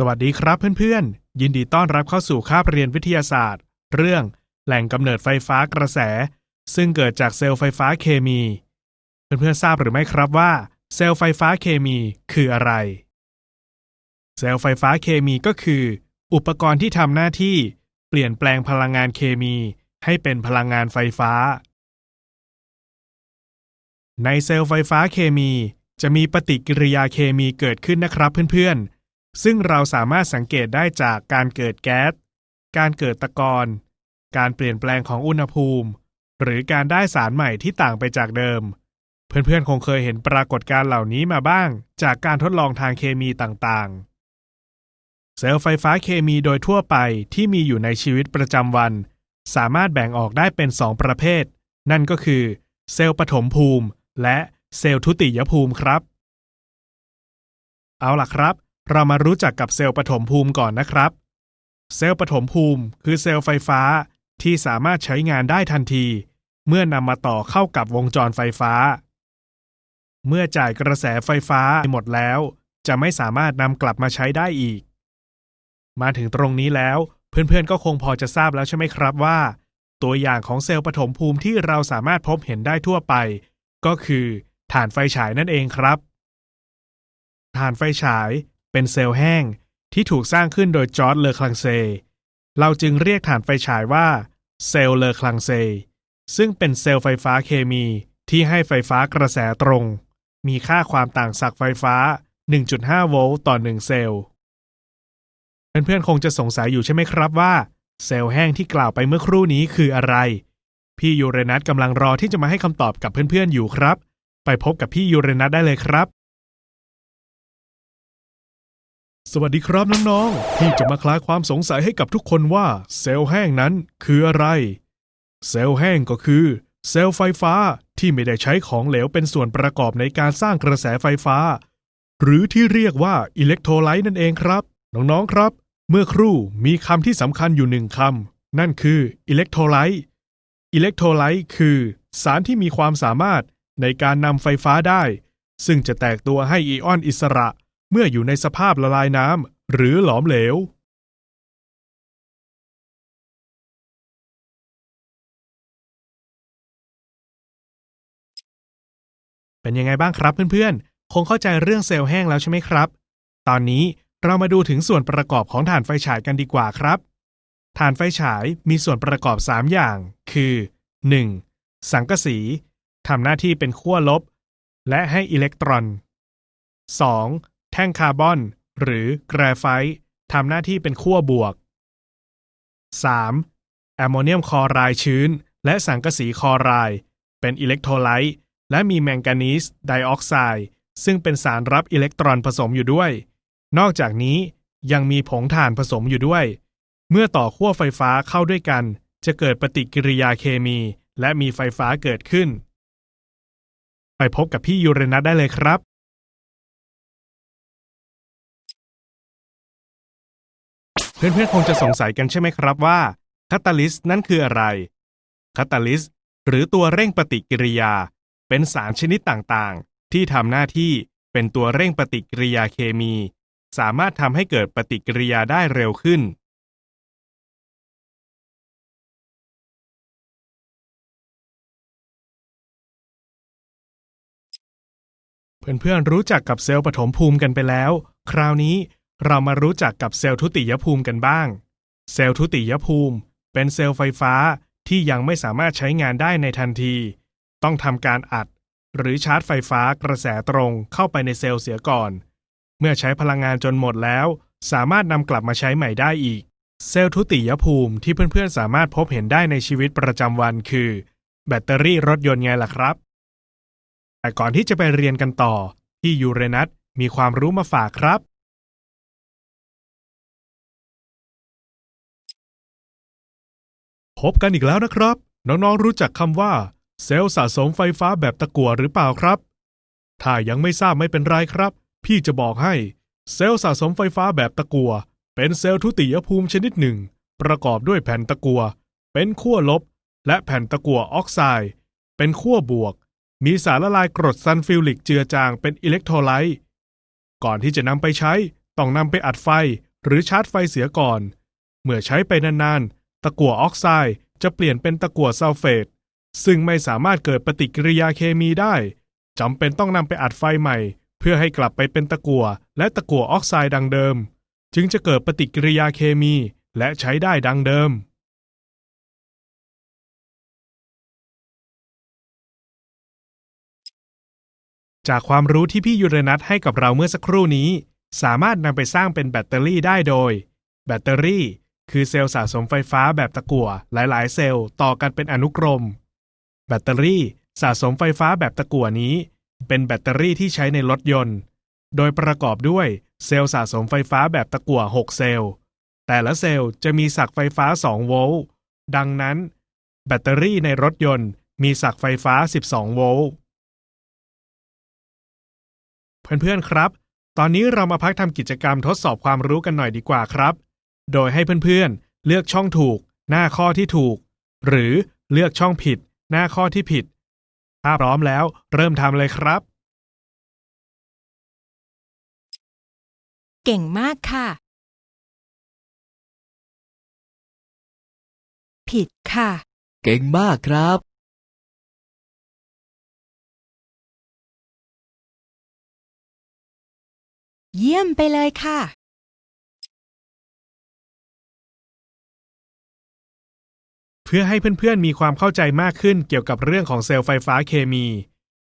สวัสดีครับเพื่อนๆ ยินดีต้อนรับเข้าสู่คาบเรียนวิทยาศาสตร์ เรื่องแหล่งกำเนิดไฟฟ้ากระแส ซึ่งเกิดจากเซลล์ไฟฟ้าเคมี เพื่อนๆทราบหรือไม่ครับว่า เซลล์ไฟฟ้าเคมีคืออะไร เซลล์ไฟฟ้าเคมีก็คือ อุปกรณ์ที่ทำหน้าที่ เปลี่ยนแปลงพลังงานเคมี ให้เป็นพลังงานไฟฟ้า ในเซลล์ไฟฟ้าเคมี จะมีปฏิกิริยาเคมีเกิดขึ้นนะครับเพื่อนๆ ซึ่งเราสามารถสังเกตได้จากการเกิดแก๊ส การเกิดตะกอน การเปลี่ยนแปลงของอุณหภูมิ หรือการได้สารใหม่ที่ต่างไปจากเดิม เพื่อนๆ คงเคยเห็นปรากฏการณ์เหล่านี้มาบ้าง จากการทดลองทางเคมีต่างๆ เซลล์ไฟฟ้าเคมีโดยทั่วไปที่มีอยู่ในชีวิตประจำวัน สามารถแบ่งออกได้เป็น2ประเภท นั่นก็คือ เซลล์ปฐมภูมิ และเซลล์ทุติยภูมิครับ เอาล่ะครับ เรามารู้จักกับเซลล์ปฐมภูมิก่อนนะครับ เซลล์ปฐมภูมิ คือเซลล์ไฟฟ้าที่สามารถใช้งานได้ทันที เมื่อนำมาต่อเข้ากับวงจรไฟฟ้า เมื่อจ่ายกระแสไฟฟ้าหมดแล้ว จะไม่สามารถนำกลับมาใช้ได้อีก มาถึงตรงนี้แล้ว เพื่อนๆก็คงพอจะทราบแล้วใช่ไหมครับว่า ตัวอย่างของเซลล์ปฐมภูมิที่เราสามารถพบเห็นได้ทั่วไป ก็คือถ่านไฟฉายนั่นเองครับถ่านไฟฉาย เป็นเซลล์แห้งที่ถูกสร้างขึ้นโดยจอร์ดเลอคลังเซ เราจึงเรียกถ่านไฟฉายว่าเซลล์เลอคลังเซ ซึ่งเป็นเซลล์ไฟฟ้าเคมีที่ให้ไฟฟ้ากระแสตรง มีค่าความต่างศักย์ไฟฟ้า 1.5 โวลต์ต่อ 1 เซลล์ เพื่อนๆคงจะสงสัยอยู่ใช่ไหมครับว่า เซลล์แห้งที่กล่าวไปเมื่อครู่นี้คืออะไร พี่ยูเรนัสกำลังรอที่จะมาให้คำตอบกับเพื่อนๆอยู่ครับ ไปพบกับพี่ยูเรนัสได้เลยครับ สวัสดีครับน้องๆพี่จะมาคลายความสงสัยให้กับทุกคนว่าเซลล์แห้งนั้นคืออะไร เซลล์แห้งก็คือ เซลล์ไฟฟ้าที่ไม่ได้ใช้ของเหลวเป็นส่วนประกอบในการสร้างกระแสไฟฟ้า หรือที่เรียกว่าอิเล็กโทรไลต์นั่นเองครับ น้องๆครับ เมื่อครู่มีคำที่สำคัญอยู่หนึ่งคำนั่นคืออิเล็กโทรไลต์อิเล็กโทรไลต์คือ สารที่มีความสามารถในการนำไฟฟ้าได้ ซึ่งจะแตกตัวให้อีออนอิสระเเมื่ออยู่ในสภาพละลายน้ำหรือหลอมเหลวเป็นยังไงบ้างครับเพื่อนๆ คงเข้าใจเรื่องเซลล์แห้งแล้วใช่ไหมครับ ตอนนี้เรามาดูถึงส่วนประกอบของถ่านไฟฉายกันดีกว่าครับถ่านไฟฉายมีส่วนประกอบ 3 อย่าง คือ 1. สังกะสีทำหน้าที่เป็นขั้วลบ และให้อิเล็กตรอน 2. แท่งคาร์บอน หรือแกรไฟต์ทำหน้าที่เป็นขั้วบวก 3. แอมโมเนียมคลอไรด์ชื้น และสังกะสีคลอไรด์เป็นอิเล็กโทรไลต์และมีแมงกานีสไดออกไซด์ซึ่งเป็นสารรับอิเล็กตรอนผสมอยู่ด้วย นอกจากนี้ยังมีผงถ่านผสมอยู่ด้วย เมื่อต่อขั้วไฟฟ้าเข้าด้วยกัน จะเกิดปฏิกิริยาเคมี และมีไฟฟ้าเกิดขึ้น ไปพบกับพี่ยูเรนัสได้เลยครับ เพื่อนๆคงจะสงสัยกันใช่ไหมครับว่าคาตาลิสต์นั่นคืออะไรคาตาลิสต์หรือตัวเร่งปฏิกิริยา เป็นสารชนิดต่างๆ ที่ทำหน้าที่เป็นตัวเร่งปฏิกิริยาเคมี สามารถทำให้เกิดปฏิกิริยาได้เร็วขึ้น เพื่อนๆรู้จักกับเซลล์ปฐมภูมิกันไปแล้ว คราวนี้ เรามารู้จักกับเซลล์ทุติยภูมิกันบ้าง เซลล์ทุติยภูมิ เป็นเซลล์ไฟฟ้าที่ยังไม่สามารถใช้งานได้ในทันที ต้องทำการอัด หรือชาร์จไฟฟ้ากระแสตรงเข้าไปในเซลล์เสียก่อน เมื่อใช้พลังงานจนหมดแล้ว สามารถนำกลับมาใช้ใหม่ได้อีก เซลล์ทุติยภูมิที่เพื่อนๆสามารถพบเห็นได้ในชีวิตประจำวันคือ แบตเตอรี่รถยนต์ไงล่ะครับ แต่ก่อนที่จะไปเรียนกันต่อ ที่ยูเรนัสมีความรู้มาฝากครับ พบกันอีกแล้วนะครับ น้องๆรู้จักคำว่า เซลล์สะสมไฟฟ้าแบบตะกั่วหรือเปล่าครับ ถ้ายังไม่ทราบไม่เป็นไรครับ พี่จะบอกให้ เซลล์สะสมไฟฟ้าแบบตะกั่วเป็นเซลล์ทุติยภูมิชนิดหนึ่ง ประกอบด้วยแผ่นตะกั่วเป็นขั้วลบ และแผ่นตะกั่วออกไซด์เป็นขั้วบวก มีสารละลายกรดซัลฟิวริกเจือจางเป็นอิเล็กโทรไลต์ก่อนที่จะนำไปใช้ต้องนำไปอัดไฟหรือชาร์จไฟเสียก่อน เมื่อใช้ไปนานๆ ตะกั่วออกไซด์จะเปลี่ยนเป็นตะกั่วซัลเฟต ซึ่งไม่สามารถเกิดปฏิกิริยาเคมีได้จำเป็นต้องนำไปอัดไฟใหม่ เพื่อให้กลับไปเป็นตะกั่วและตะกั่วออกไซด์ดังเดิม จึงจะเกิดปฏิกิริยาเคมีและใช้ได้ดังเดิม จากความรู้ที่พี่ยูเรนัทให้กับเราเมื่อสักครู่นี้ สามารถนำไปสร้างเป็นแบตเตอรี่ได้โดย แบตเตอรี่ คือเซลล์สะสมไฟฟ้าแบบตะกั่วหลาย ๆ เซลล์ต่อกันเป็นอนุกรม แบตเตอรี่สะสมไฟฟ้าแบบตะกั่วนี้ เป็นแบตเตอรี่ที่ใช้ในรถยนต์ โดยประกอบด้วยเซลล์สะสมไฟฟ้าแบบตะกั่ว 6 เซลล์ แต่ละเซลล์จะมีศักไฟฟ้า 2 โวลต์ ดังนั้น แบตเตอรี่ในรถยนต์มีศักไฟฟ้า 12 โวลต์ เพื่อนๆ ครับ ตอนนี้เรามาพักทำกิจกรรมทดสอบความรู้กันหน่อยดีกว่าครับ โดยให้เพื่อนๆ เลือกช่องถูก หน้าข้อที่ถูก หรือเลือกช่องผิด หน้าข้อที่ผิด ถ้าพร้อมแล้ว เริ่มทำเลยครับ เก่งมากค่ะ ผิดค่ะ เก่งมากครับ เยี่ยมไปเลยค่ะ เพื่อให้เพื่อนๆมีความเข้าใจมากขึ้นเกี่ยวกับเรื่องของเซลล์ไฟฟ้าเคมี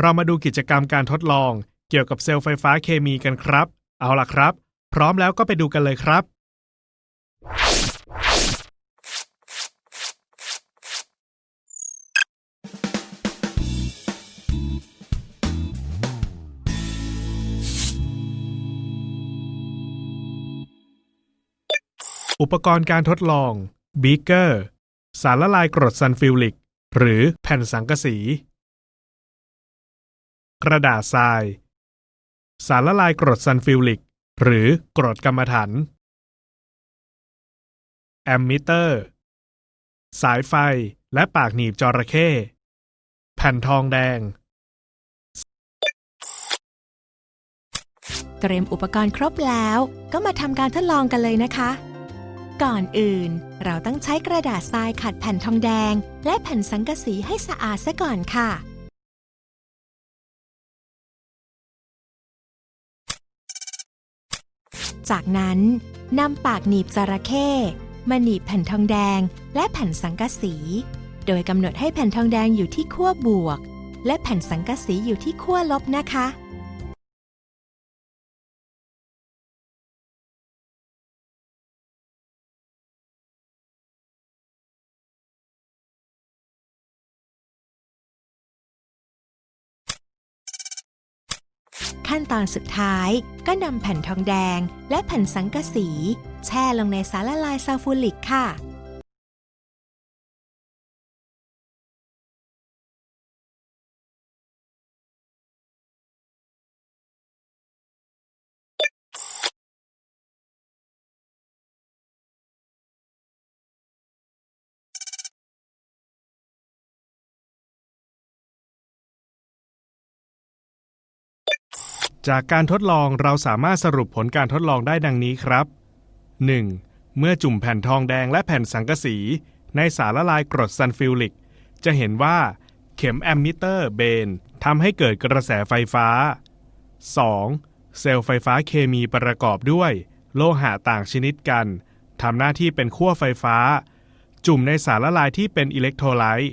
เรามาดูกิจกรรมการทดลอง เกี่ยวกับเซลล์ไฟฟ้าเคมีกันครับ เอาล่ะครับ พร้อมแล้วก็ไปดูกันเลยครับ อุปกรณ์การทดลองบีเกอร์ สารละลายกรดซัลฟิวริก หรือแผ่นสังกะสี กระดาษทราย สารละลายกรดซัลฟิวริก หรือกรดกรรมฐานแอมมิเตอร์ สายไฟและปากหนีบจระเข้ แผ่นทองแดง เตรียมอุปกรณ์ครบแล้ว ก็มาทำการทดลองกันเลยนะคะ ก่อนอื่น เราต้องใช้กระดาษทรายขัดแผ่นทองแดง และแผ่นสังกะสีให้สะอาดซะก่อนค่ะ จากนั้นนำปากหนีบจระเข้มาหนีบแผ่นทองแดงและแผ่นสังกะสี โดยกำหนดให้แผ่นทองแดงอยู่ที่ขั้วบวก และแผ่นสังกะสีอยู่ที่ขั้วลบนะคะ ขั้นตอนสุดท้าย ก็นำแผ่นทองแดง และแผ่นสังกะสี แช่ลงในสารละลายซาฟูริกค่ะ จากการทดลองเราสามารถสรุปผลการทดลองได้ดังนี้ครับ 1. เมื่อจุ่มแผ่นทองแดงและแผ่นสังกะสี ในสารละลายกรดซัลฟิวริก จะเห็นว่าเข็มแอมมิเตอร์เบนทำให้เกิดกระแสไฟฟ้า 2. เซลล์ไฟฟ้าเคมีประกอบด้วย โลหะต่างชนิดกันทำหน้าที่เป็นขั้วไฟฟ้า จุ่มในสารละลายที่เป็นอิเล็กโทรไลต์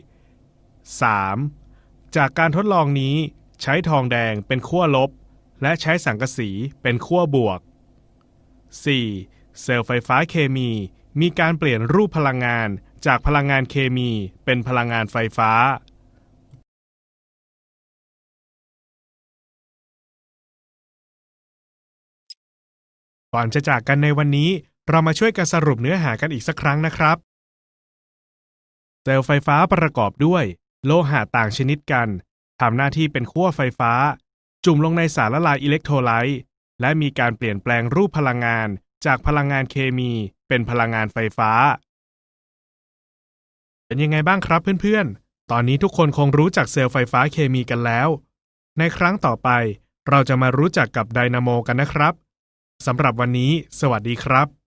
3. จากการทดลองนี้ใช้ทองแดงเป็นขั้วลบ และใช้สังกะสีเป็นขั้วบวก 4. เซลล์ไฟฟ้าเคมี มีการเปลี่ยนรูปพลังงานจากพลังงานเคมีเป็นพลังงานไฟฟ้า ก่อนจะจากกันในวันนี้ เรามาช่วยกันสรุปเนื้อหากันอีกสักครั้งนะครับ เซลล์ไฟฟ้าประกอบด้วย โลหะต่างชนิดกันทำหน้าที่เป็นขั้วไฟฟ้า จุ่มลงในสารละลายอิเล็กโทรไลต์และมีการเปลี่ยนแปลงรูปพลังงานจากพลังงานเคมีเป็นพลังงานไฟฟ้า เป็นยังไงบ้างครับเพื่อนๆ ตอนนี้ทุกคนคงรู้จักเซลล์ไฟฟ้าเคมีกันแล้ว ในครั้งต่อไปเราจะมารู้จักกับไดนาโมกันนะครับสำหรับวันนี้ สวัสดีครับ